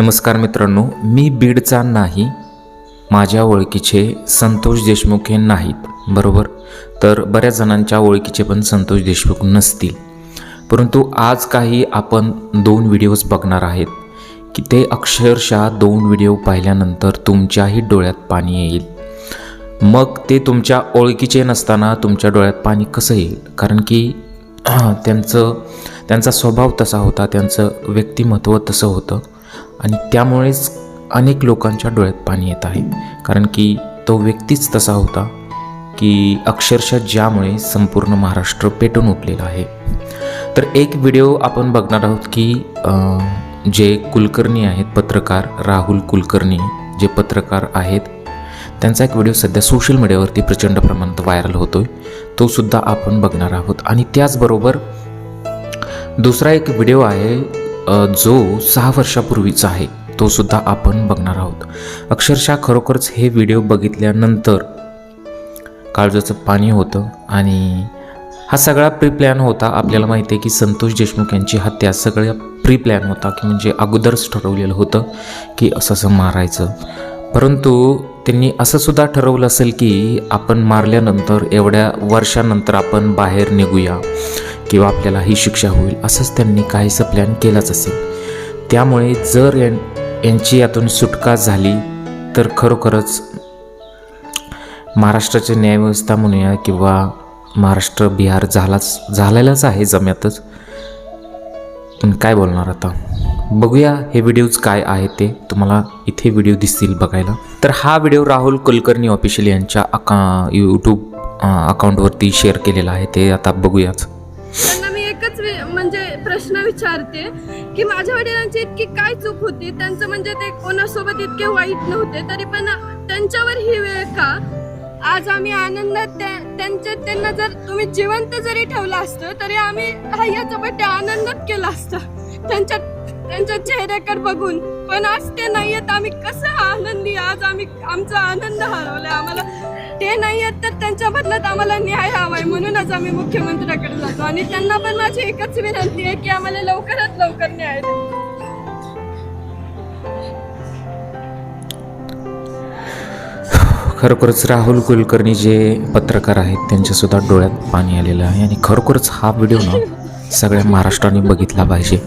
नमस्कार मित्रांनो मी बीडचा नाही माझ्या ओळखीचे संतोष देशमुख हे नाहीत बरोबर? तर बऱ्याच जणांच्या ओळखीचे पण संतोष देशमुख नसतील. परंतु आज काही आपण दोन व्हिडिओज बघणार आहेत की ते अक्षरशः दोन व्हिडिओ पाहिल्यानंतर तुमच्याही डोळ्यात पाणी येईल. मग ते तुमच्या ओळखीचे नसताना तुमच्या डोळ्यात पाणी कसं येईल? कारण की त्यांचं त्यांचा स्वभाव तसा होता त्यांचं व्यक्तिमत्व तसं होतं. आणि त्यामुळेच अनेक लोकांच्या डोळ्यात पाणी येत आहे. कारण की तो व्यक्तीच तसा होता की अक्षरशः ज्यामुळे संपूर्ण महाराष्ट्र पेटून उठलेला आहे. तर एक व्हिडिओ आपण बघणार आहोत की जे कुलकर्णी आहेत पत्रकार राहुल कुलकर्णी जे पत्रकार आहेत त्यांचा एक व्हिडिओ सध्या सोशल मीडियावरती प्रचंड प्रमाणात व्हायरल होतोय. तो सुद्धा आपण बघणार आहोत. आणि त्याचबरोबर दुसरा एक व्हिडिओ आहे जो सहा वर्षापूर्वीचा आहे तो सुद्धा आपण बघणार आहोत. अक्षरशः खरोखरच हे व्हिडिओ बघितल्यानंतर काळजाचं पाणी होतं आणि हा सगळा प्री प्लॅन होता. आपल्याला माहिती आहे की संतोष देशमुख यांची हत्या सगळ्या प्री प्लॅन होता की म्हणजे अगोदरच ठरवलेलं होतं की असं असं मारायचं. परंतु त्यांनी असं सुद्धा ठरवलं असेल की आपण मारल्यानंतर एवढ्या वर्षानंतर आपण बाहेर निघूया. किंवा आपल्याला ही शिक्षा होईल असंच त्यांनी काहीसं प्लॅन केलाच असेल. त्यामुळे जर यां यांची यातून सुटका झाली तर खरोखरच महाराष्ट्राची न्यायव्यवस्था म्हणूया किंवा महाराष्ट्र बिहार झालाच झालेलाच आहे जम्यातच. काय बोलणार आता? बघूया हे व्हिडिओज काय आहेत ते. तुम्हाला इथे व्हिडिओ दिसतील बघायला. तर हा व्हिडिओ राहुल कुलकर्णी ऑफिशियल यांच्या अका यूट्यूब अकाउंटवरती शेअर केलेला आहे. ते आता बघूयाच. त्यांना मी एकच म्हणजे प्रश्न विचारते की माझ्या वडिलांची इतकी काय चूक होती? त्यांचं म्हणजे ते कोणासोबत इतके वाईट नव्हते? तरी पण त्यांच्यावर ही वेळ का? आज आम्ही आनंदात त्या- त्यांच्या त्यांना जर तुम्ही जिवंत जरी ठेवलं असतं तरी आम्ही हा याचा बड्डे आनंदात केला असता. त्यांच्या त्यांच्या चेहऱ्याकडे बघून. पण आज ते नाहीयेत. आम्ही कसं आनंदी? आज आम्ही आमचा आनंद हरवलाय. आम्हाला ते नाही आहेत तर त्यांच्या बदल्यात आम्हाला न्याय हवाय. म्हणूनच आम्ही मुख्यमंत्र्याकडे जातो. आणि त्यांना पण माझी एकच विनंती आहे की आम्हाला लवकरात लवकर न्याय द्या. खरोखरच राहुल कुलकर्णी जे पत्रकार आहेत त्यांच्यासुद्धा डोळ्यात पाणी आलेलं आहे. आणि खरोखरच हा व्हिडिओ ना सगळ्या महाराष्ट्राने बघितला पाहिजे.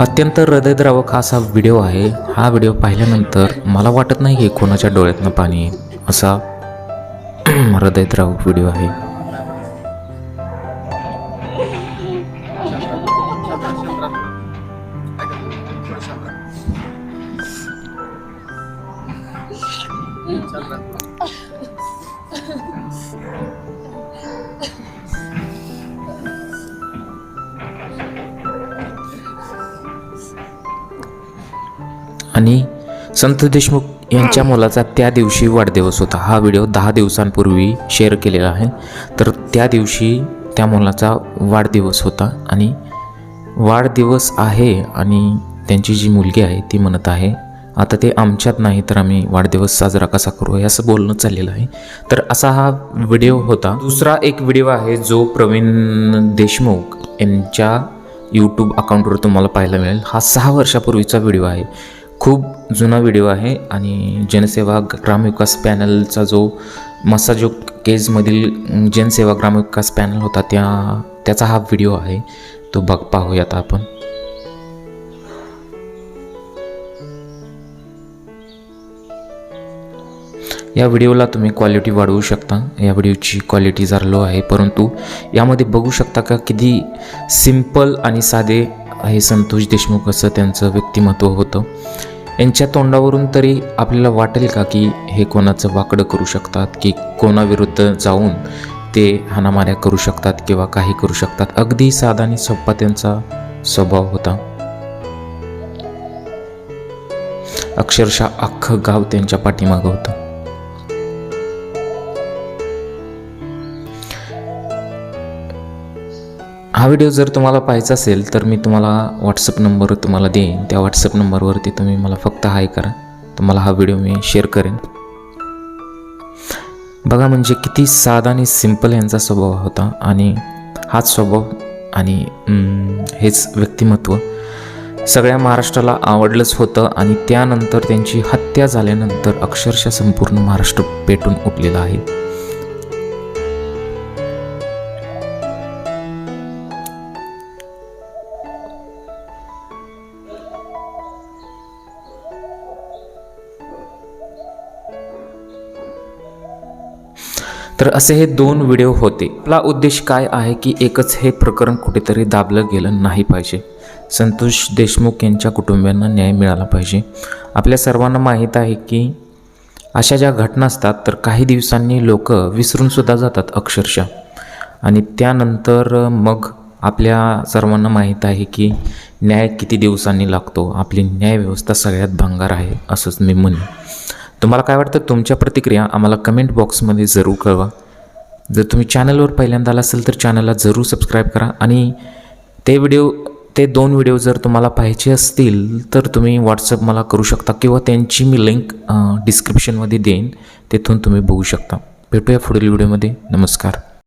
अत्यंत हृदयद्रावक असा व्हिडिओ आहे. हा व्हिडिओ पाहिल्यानंतर मला वाटत नाही की कोणाच्या डोळ्यातनं पाणी असा हृदयद्रावक व्हिडिओ आहे. आणि संत देशमुख यांच्या मुलाचा त्या दिवशी वाढदिवस होता. हा व्हिडिओ दहा दिवसांपूर्वी शेअर केलेला आहे. तर त्या दिवशी त्या मुलाचा वाढदिवस होता आणि वाढदिवस आहे आणि त्यांची जी मुलगी आहे ती म्हणत आहे आता ते आमच्यात नाही तर आम्ही वाढदिवस साजरा कसा करू? हे असं बोलणं चाललेलं आहे. तर असा हा व्हिडिओ होता. दुसरा एक व्हिडिओ आहे जो प्रवीण देशमुख यांच्या यूट्यूब अकाउंटवर तुम्हाला पाहायला मिळेल. हा सहा वर्षापूर्वीचा व्हिडिओ आहे. खूप जुना व्हिडिओ आहे आणि जनसेवा ग्रामविकास पॅनलचा जो मसाजो केजमधील जनसेवा ग्रामविकास पॅनल होता त्या त्याचा हा व्हिडिओ आहे. तो बघ पाहूयात आपण. या व्हिडिओला तुम्ही क्वालिटी वाढवू शकता. या व्हिडिओची क्वालिटी जर लो आहे परंतु यामध्ये बघू शकता का किती सिंपल आणि साधे हे संतोष देशमुख असं त्यांचं व्यक्तिमत्व होतं. यांच्या तोंडावरून तरी आपल्याला वाटेल का की हे कोणाचं वाकडं करू शकतात की कोणाविरुद्ध जाऊन ते हाणामाऱ्या करू शकतात किंवा काही करू शकतात? अगदी साधा आणि सोप्पा त्यांचा स्वभाव होता. अक्षरशः अख्खं गाव त्यांच्या पाठीमागं होतं. हा व्हिडिओ जर तुम्हाला पाहायचा असेल तर मी तुम्हाला व्हॉट्सअप नंबर तुम्हाला देईन. त्या व्हॉट्सअप नंबरवरती तुम्ही मला फक्त हाय करा. तुम्हाला हा व्हिडिओ मी शेअर करेन. बघा म्हणजे किती साधा आणि सिंपल यांचा स्वभाव होता आणि हाच स्वभाव आणि हेच व्यक्तिमत्व सगळ्या महाराष्ट्राला आवडलंच होतं आणि त्यानंतर त्यांची हत्या झाल्यानंतर अक्षरशः संपूर्ण महाराष्ट्र पेटून उठलेला आहे. तर असे हे दोन व्हिडिओ होते. आपला उद्देश काय आहे की एकच हे प्रकरण कुठेतरी दाबलं गेलं नाही पाहिजे. संतोष देशमुख यांच्या कुटुंबियांना न्याय मिळाला पाहिजे. आपल्या सर्वांना माहीत आहे की अशा ज्या घटना असतात तर काही दिवसांनी लोक विसरूनसुद्धा जातात अक्षरशः. आणि त्यानंतर मग आपल्या सर्वांना माहीत आहे की न्याय किती दिवसांनी लागतो. आपली न्यायव्यवस्था सगळ्यात भंगार आहे असंच मी म्हणेन. तुम्हाला काय वाटतं? तुमच्या प्रतिक्रिया आम्हाला कमेंट बॉक्समध्ये जरूर कळवा. जर तुम्ही चॅनलवर पहिल्यांदा आला असेल तर चॅनलला जरूर सबस्क्राईब करा आणि ते व्हिडिओ ते दोन व्हिडिओ जर तुम्हाला पाहिजे असतील तर तुम्ही व्हॉट्सअप मला करू शकता किंवा त्यांची मी लिंक डिस्क्रिप्शनमध्ये देईन. तिथून तुम्ही बघू शकता. भेटूया पुढील व्हिडिओमध्ये नमस्कार.